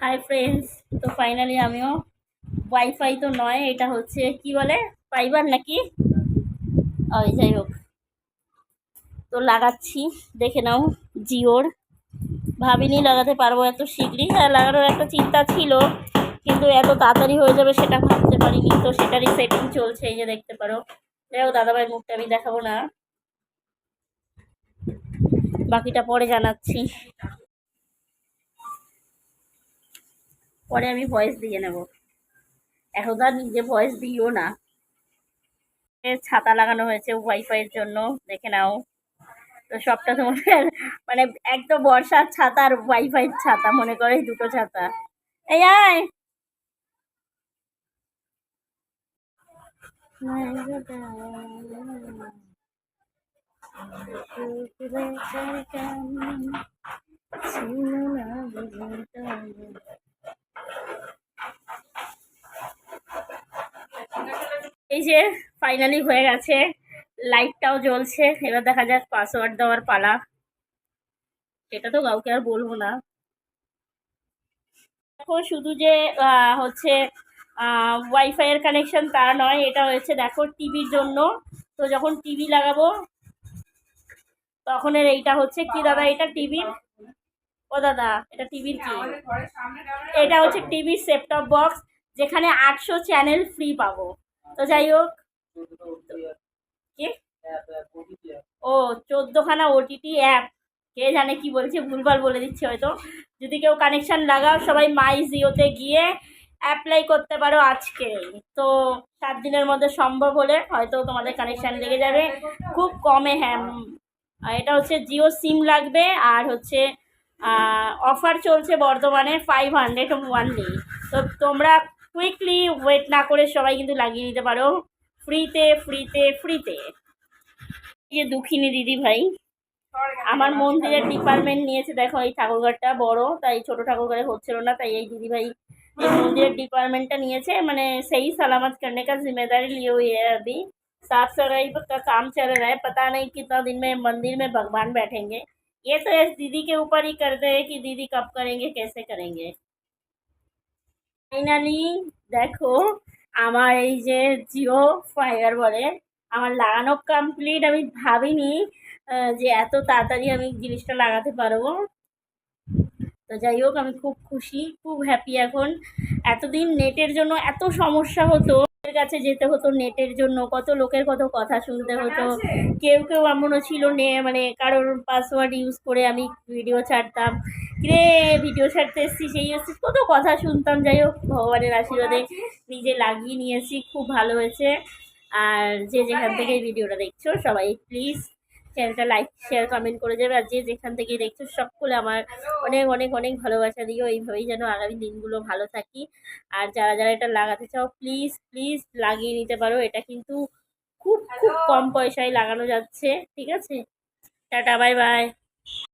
High friends তো finally আমিও wifi তো নয়, এটা হচ্ছে কি বলে? ফাইবার নাকি? ওই যাই হোক। তো লাগাচ্ছি, দেখে নাও, জিওর। ভাবিনি লাগাতে পারব এত শীঘ্রই। হ্যাঁ লাগানোর একটা চিন্তা ছিল, কিন্তু এত তাড়াতাড়ি হয়ে যাবে সেটা ভাবতে পারিনি। তো সেটারই সেটিং চলছে, এই যে দেখতে পারো। দেখো দাদাভাইয়ের মুখটা আমি দেখাবো না। বাকিটা পরে জানাচ্ছি। পরে আমি ভয়েস দিয়ে নেব। এখন আর নিজে ভয়েস দিও না। ছাতা লাগানো হয়েছে ওয়াইফাইয়ের জন্য, দেখে নাও। তো সবটা তোমাদের মানে একদম বর্ষার ছাতা আর ওয়াইফাইয়ের ছাতা, মনে করে দুটো ছাতা। এই, আয়! এই যে ফাইনালি হয়ে গেছে লাইটটাও জ্বলছে এবার দেখা যাক পাসওয়ার্ড দেওয়ার পালা। সেটা তো কাউকে আর বলব না। দেখো শুধু যে হচ্ছে ওয়াইফাইয়ের কানেকশন তা নয় এটা হয়েছে দেখো টিভির জন্য। তো যখন টিভি লাগাবো তখন এর এইটা হচ্ছে কি দাদা এটা টিভির ও দাদা এটা টিভির কি? এটা হচ্ছে টিভির সেপটপ বক্স যেখানে আটশো চ্যানেল ফ্রি পাবো। তো যাই হোক। কি ও, চোদ্দোখানা ওটিটি অ্যাপ কে জানে কি বলছে, ভুলভাল বলে দিচ্ছে হয়তো। যদি কেউ কানেকশান লাগাও, সবাই মাই জিওতে গিয়ে অ্যাপ্লাই করতে পারো আজকে। তো সাত দিনের মধ্যে সম্ভব হলে হয়তো তোমাদের কানেকশান লেগে যাবে। খুব কমে হ্যাঁ। এটা হচ্ছে জিও সিম লাগবে আর হচ্ছে অফার চলছে বর্তমানে ফাইভ হান্ড্রেড ওয়ানলি তো তোমরা কুইকলি ওয়েট না করে সবাই কিন্তু লাগিয়ে নিতে পারো ফ্রিতে ফ্রিতে ফ্রিতে এই যে দুঃখিনী দিদি ভাই আমার মন্দিরের ডিপার্টমেন্ট নিয়েছে দেখো এই ঠাকুরঘরটা বড় তাই ছোট ঠাকুরঘরে হচ্ছিল না তাই এই দিদি ভাই এই मंदिर डिपार्टमेंट নিয়েছে মানে सही सलामत करने का जिम्मेदारी लिए हुई है अभी साफ सफाई का काम चल रहा है पता नहीं कितना दिन में मंदिर में भगवान बैठेंगे ये तो इस दीदी के ऊपर ही करते हैं कि दीदी कब करेंगे कैसे करेंगे ফাইনালি দেখো, আমার এই যে জিও ফাইবার বলে, আমার লাগানো কমপ্লিট আমি ভাবিনি যে এত তাড়াতাড়ি আমি জিনিসটা লাগাতে পারব। তো যাই হোক আমি খুব খুশি খুব হ্যাপি এখন। এতদিন নেটের জন্য এত সমস্যা হতো। কাছে যেতে হতো নেটের জন্য কত লোকের কত কথা শুনতে হতো। কেউ কেউ এমনও ছিল নে মানে কারোর পাসওয়ার্ড ইউজ করে আমি ভিডিও ছাড়তাম। রে ভিডিও ছাড়তে এসছি সেই এসছি কত কথা শুনতাম। যাই হোক ভগবানের আশীর্বাদে নিজে লাগিয়ে নিয়েছি খুব ভালো হয়েছে। আর যে যেখান থেকে এই ভিডিওটা দেখছ সবাই প্লিজ চ্যানেলটা লাইক শেয়ার কমেন্ট করে যাবে। আর যে যেখান থেকে দেখছ, সকলে আমার অনেক অনেক অনেক ভালোবাসা দিও। এইভাবেই যেন আগামী দিনগুলো ভালো থাকি। আর যারা যারা এটা লাগাতে চাও প্লিজ প্লিজ লাগিয়ে নিতে পারো। এটা কিন্তু খুব খুব কম পয়সায় লাগানো যাচ্ছে। ঠিক আছে? Tata bye bye